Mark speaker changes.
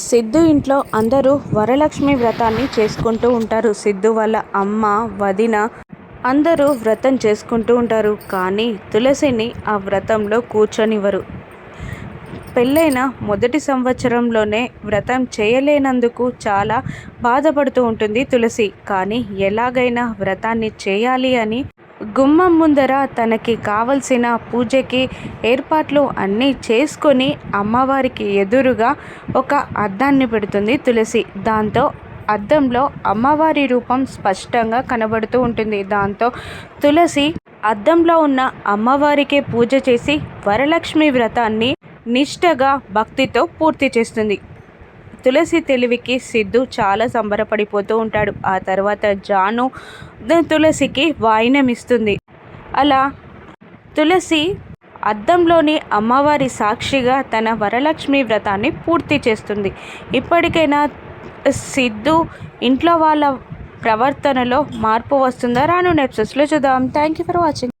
Speaker 1: సిద్ధు ఇంట్లో అందరూ వరలక్ష్మి వ్రతాన్ని చేసుకుంటూ ఉంటారు. సిద్ధు వాళ్ళ అమ్మ వదిన అందరూ వ్రతం చేసుకుంటూ ఉంటారు. కానీ తులసిని ఆ వ్రతంలో కూర్చొనివ్వరు. పెళ్ళైన మొదటి సంవత్సరంలోనే వ్రతం చేయలేనందుకు చాలా బాధపడుతూ ఉంటుంది తులసి. కానీ ఎలాగైనా వ్రతాన్ని చేయాలి అని గుమ్మం ముందర తనకి కావలసిన పూజకి ఏర్పాట్లు అన్నీ చేసుకొని అమ్మవారికి ఎదురుగా ఒక అద్దాన్ని పెడుతుంది తులసి. దాంతో అద్దంలో అమ్మవారి రూపం స్పష్టంగా కనబడుతూ ఉంటుంది. దాంతో తులసి అద్దంలో ఉన్న అమ్మవారికే పూజ చేసి వరలక్ష్మి వ్రతాన్ని నిష్టగా భక్తితో పూర్తి చేస్తుంది. తులసి తెలివికి సిద్ధు చాలా సంబరపడిపోతూ ఉంటాడు. ఆ తర్వాత జాను తులసికి వాయినమిస్తుంది. అలా తులసి అద్దంలోని అమ్మవారి సాక్షిగా తన వరలక్ష్మి వ్రతాన్ని పూర్తి చేస్తుంది. ఇప్పటికైనా సిద్ధు ఇంట్లో వాళ్ళ ప్రవర్తనలో మార్పు వస్తుందా? రాను నెప్సెస్లో చూద్దాం. Thank you for watching